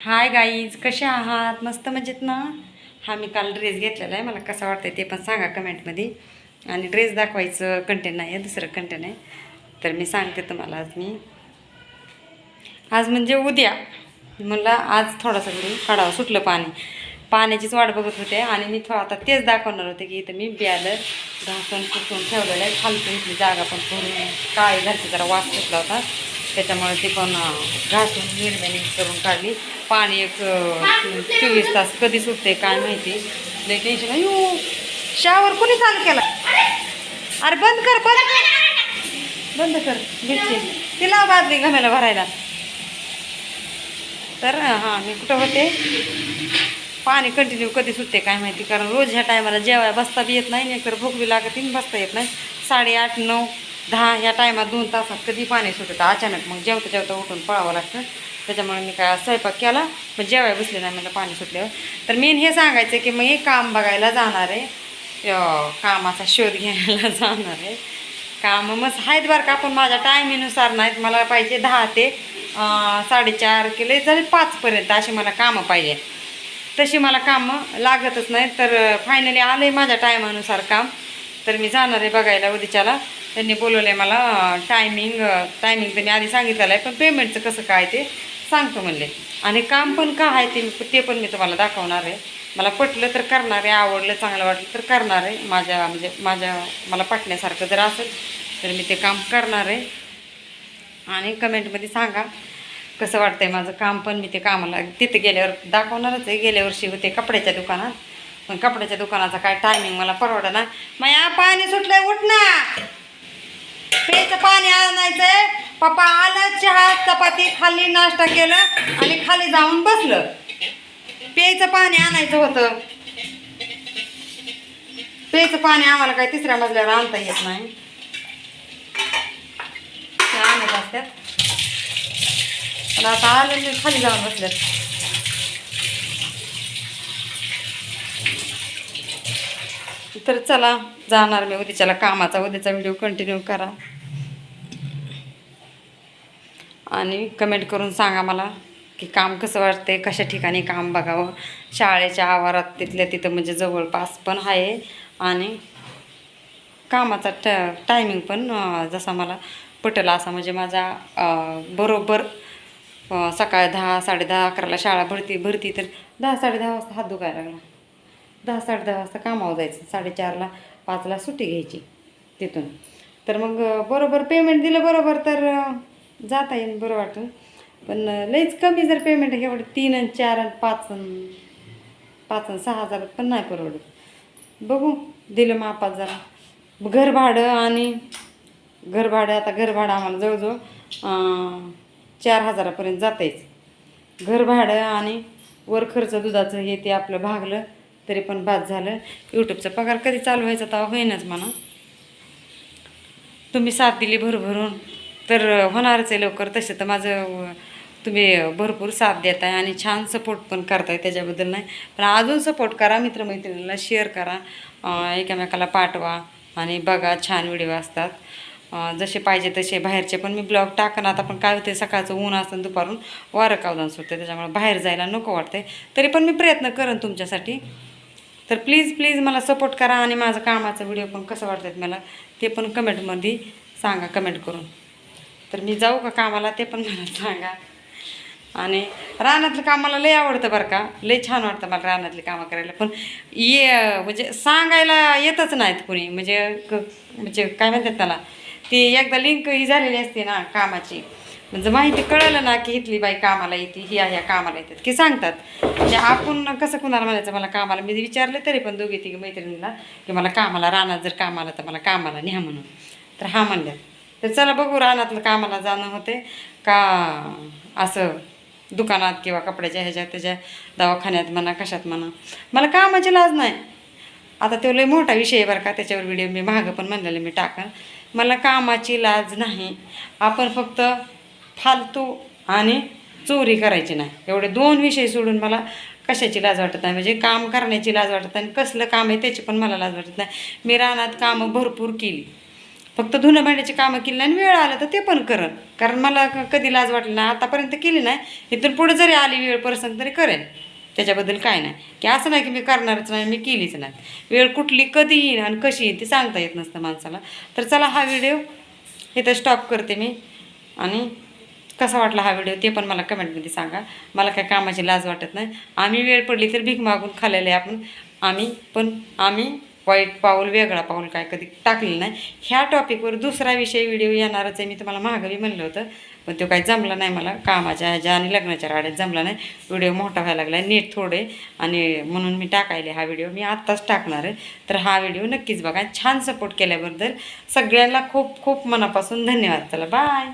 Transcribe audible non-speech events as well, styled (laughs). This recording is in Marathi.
हाय गाईज कसे आहात? मस्त मजेत ना? हा मी काल ड्रेस घेतलेला आहे. मला कसा वाटतं ते पण सांगा कमेंटमध्ये आणि ड्रेस दाखवायचं कंटेंट नाही आहे दुसरं कंटेंट आहे. तर मी सांगते तुम्हाला आज मी. आज म्हणजे उद्या. म्हणलं आज थोडासा घरी काढावं सुटलं पाणी. पाण्याचीच वाट बघत होते आणि मी थोडं आता तेच दाखवणार होते की इथं मी ब्यालर घासून पुसून ठेवलेलं आहे. खालतून इथली जागा पण पूर्ण काळी घालते जरा वास सुटला होता. त्याच्यामुळे ती पण घासून निर्म्याने करून काढली. पाणी एक चोवीस तास कधी सुटते काय माहिती. लय टेन्शन अयो शावर कोणी चालू केला? अरे बंद कर बंद कर. बंद कर बिच्छी तिला बादली घमेला भरायला. तर हां मी कुठं होते? पाणी कंटिन्यू कधी सुटते काय माहिती. कारण रोज ह्या टायमाला जेवायला बसता बी येत नाही आणि एकतर भूक बी लागत तीन बसता येत नाही. साडेआठ नऊ दहा या टायमात दोन तासात कधी पाणी सुटतं? अचानक मग जेवता जेवता उठून पळावं लागतं. त्याच्यामुळे मी काय स्वयंपाक केला पण जेवाय बसले नाही मला पाणी सुटल्यावर. तर मेन हे सांगायचं की मग हे काम बघायला जाणार आहे. कामाचा शोध घ्यायला (laughs) जाणार आहे. कामं मग आहेत बरं का पण माझ्या टायमीनुसार नाहीत. मला पाहिजे दहा ते साडेचार किलो जरी पाचपर्यंत अशी मला कामं पाहिजे. तशी मला कामं लागतच नाहीत. तर फायनली आलं आहे माझ्या टायमानुसार काम. तर मी जाणार आहे बघायला उद्याच्याला. त्यांनी बोलवलं आहे मला टायमिंग टायमिंग त्यांनी आधी सांगितलेलं आहे पण पेमेंटचं कसं काय ते सांगतो म्हणले. आणि काम पण का आहे ते ते पण मी तुम्हाला दाखवणार आहे. मला पटलं तर करणार आहे आवडलं चांगलं वाटलं तर करणार आहे. माझ्या म्हणजे माझ्या मला पटण्यासारखं जर असेल तर मी ते काम करणार आहे. आणि कमेंटमध्ये सांगा कसं वाटतंय माझं काम पण? मी ते कामाला तिथे गेल्यावर दाखवणारच आहे. गेल्या वर्षी होते कपड्याच्या दुकानात. पण कपड्याच्या दुकानाचा काय टायमिंग मला परवडा ना माया पाणी सुटलंय उठ ना! प्यायचं पाणी आणायचंय. पप्पा आलं चहा चपाती खाली नाश्ता केलं आणि खाली जाऊन बसलं. पेयचं पाणी आणायचं होतं. पेयचं पाणी आम्हाला काय तिसऱ्या मजल्यावर आणता येत नाही. आणत असतात. पण आता आलं खाली जाऊन बसल्यात तर चला जाणार मी उद्याच्याला कामाचा. उद्याचा व्हिडिओ कंटिन्यू करा. आणि कमेंट करून सांगा मला की काम कसं वाटते कशा ठिकाणी काम बघावं. शाळेच्या आवारात तिथल्या तिथं म्हणजे जवळपास पण आहे. आणि कामाचा ट टायमिंग पण जसा मला पटला असा म्हणजे माझा बरोबर सकाळ सकाळी दहा साडे दहा अकराला शाळा भरती भरती तर दहा साडे दहा वाजता हात दुखायला लागला. दहा साडे दहा वाजता कामावर जायचं. साडेचारला पाचला सुट्टी घ्यायची तिथून. तर मग बरोबर पेमेंट दिलं बरोबर तर जाता येईल बरं वाटून पण लईच कमी जर पेमेंट एवढं तीन आणि चार आणि पाच पाच आणि सहा हजार पण नाही परवडत. बघू दिलं मापात जरा. घर भाडं आणि घर भाडं आता घर भाडं आम्हाला जवळजवळ चार हजारापर्यंत जातायच घर भाडं आणि वर खर्च दुधाचं हे ते आपलं भागलं. तरी पण बाद झालं. यूट्यूबचा पगार कधी चालू व्हायचा तेव्हा होईनच म्हणा. तुम्ही साथ दिली भरभरून. तर होणारच आहे लवकर. तसे तर माझं तुम्ही भरपूर साथ देताय आणि छान सपोर्ट पण करताय त्याच्याबद्दल नाही. पण अजून सपोर्ट करा मित्रमैत्रिणीला शेअर करा एकमेकाला पाठवा आणि बघा छान व्हिडिओ असतात. जसे पाहिजे तसे. बाहेरचे पण मी ब्लॉग टाकन. आता पण काय होते सकाळचं ऊन असतं दुपारून वारं कावदान सुटते त्याच्यामुळे बाहेर जायला नको वाटते तरी पण मी प्रयत्न करेन तुमच्यासाठी. तर प्लीज प्लीज मला सपोर्ट करा आणि माझं कामाचा व्हिडिओ पण कसं वाटतात मला ते पण कमेंटमध्ये सांगा कमेंट करून. तर मी जाऊ का कामाला ते पण मला (laughs) सांगा. आणि रानातलं काम मला लय आवडतं बरं का. लय छान वाटतं मला रानातली कामं करायला. पण ये म्हणजे सांगायला येतच नाहीत कोणी. म्हणजे क- म्हणजे काय म्हणतात त्याला ती एकदा लिंक ही झालेली असते ना कामाची. म्हणजे माहिती कळलं ना की इथली बाई कामाला येते ही ह्या कामाला येतात की सांगतात. म्हणजे आपण कसं कुणाला म्हणायचं मला कामाला मी विचारले तरी पण दोघी तिघे मैत्रिणीला की मला कामाला रानात जर कामाला तर मला कामाला न्या म्हणून. तर हा म्हणल्यात तर चला बघू रानातलं कामाला जाणं होते का असं दुकानात किंवा कपड्याच्या ह्याच्यात त्याच्या दवाखान्यात म्हणा कशात म्हणा. मला कामाची लाज नाही. आता तो लय मोठा विषय आहे बरं का त्याच्यावर व्हिडिओ मी मागं पण म्हणलेलं मी टाकन. मला कामाची लाज नाही. आपण फक्त फालतू आणि चोरी करायची नाही. एवढे दोन विषय सोडून मला कशाची लाज वाटत नाही? म्हणजे काम करण्याची लाज वाटत नाही आणि कसलं काम आहे त्याची पण मला लाज वाटत नाही. मी रानात कामं भरपूर केली. फक्त धुणं भांड्याची कामं केली नाही आणि वेळ आला तर ते पण करेन. कारण मला क- कधी लाज वाटली नाही आतापर्यंत केली नाही. इथून पुढे जरी आली वेळ प्रसंग तरी करेन. त्याच्याबद्दल काय नाही. की असं नाही की मी करणारच नाही मी केलीच नाही. वेळ कुठली कधी येईल आणि कशी येईल ती सांगता येत नसतं माणसाला. तर चला हा व्हिडिओ इथं स्टॉप करते मी आणि कसा वाटला हा व्हिडिओ ते पण मला कमेंटमध्ये सांगा. मला काय कामाची लाज वाटत नाही. आम्ही वेळ पडली तर भीक मागून खाल्लेले आपण. आम्ही पण आम्ही वाईट पाऊल वेगळा पाऊल काय कधी टाकलेलं नाही. ह्या टॉपिकवर दुसरा विषय व्हिडिओ येणारच आहे. मी तुम्हाला मागवी म्हणलं होतं. पण तो काही जमला नाही मला. कामाच्या ह्याच्या आणि लग्नाच्या राड्यात जमला नाही. व्हिडिओ मोठा व्हायला लागला नीट थोडे. आणि म्हणून मी टाकायले हा व्हिडिओ. मी आत्ताच टाकणार आहे. तर हा व्हिडिओ नक्कीच बघा. छान सपोर्ट केल्याबद्दल सगळ्यांना खूप खूप मनापासून धन्यवाद. चला बाय